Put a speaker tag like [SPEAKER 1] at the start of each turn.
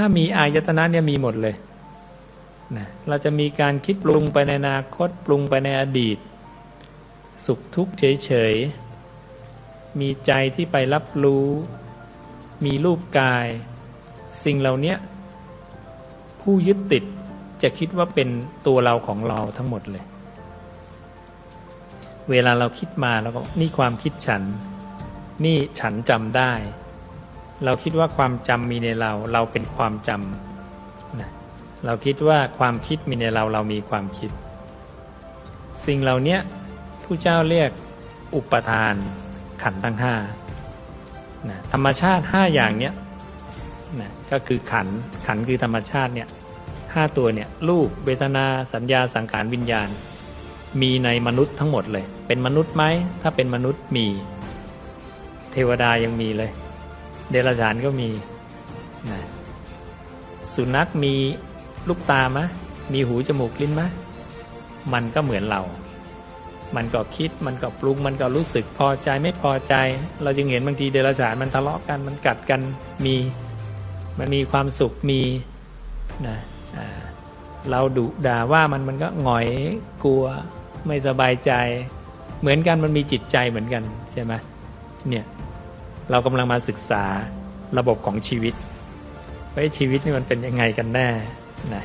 [SPEAKER 1] ถ้ามีอายตนะเนี่ยมีหมดเลยนะเราจะมีการคิดปรุงไปในอนาคตปรุงไปในอดีต สุขทุกข์เฉยๆ มีใจที่ไปรับรู้ มีรูปกาย สิ่งเหล่านี้ผู้ยึดติดจะคิดว่าเป็นตัวเราของเราทั้งหมดเลย เวลาเราคิดมาเราก็นี่ความคิดฉัน นี่ฉันจำได้ เราคิดว่าความจำมีในเรา เราเป็นความจำนะเราคิดว่าความคิดมีในเราเรามีความคิด สิ่งเหล่านี้ผู้เจ้าเรียกอุปทานขันทั้งห้านะธรรมชาติห้าอย่างเนี้ยนะก็คือขันขันคือธรรมชาติเนี่ยห้าตัวเนี่ยรูปเวทนาสัญญาสังขารวิญญาณ มีในมนุษย์ทั้งหมดเลย เป็นมนุษย์ไหมถ้าเป็นมนุษย์มี เทวดายังมีเลย เดรัจฉานก็มีนะสุนัขมีลูกตามะ มีหูจมูกลิ้นมะ มันก็เหมือนเรา มันก็คิด มันก็ปรุง มันก็รู้สึกพอใจไม่พอใจ เราจึงเห็นบางทีเดรัจฉานมันทะเลาะกัน มันกัดกัน มี มันมีความสุข มีนะเราดุด่าว่ามันมันก็หงอยกลัว ไม่สบายใจ เหมือนกันมันมีจิตใจเหมือนกันใช่ไหมเนี่ย เรากำลังมาศึกษาระบบของชีวิตว่าชีวิตนี่มันเป็นยังไงกันแน่นะ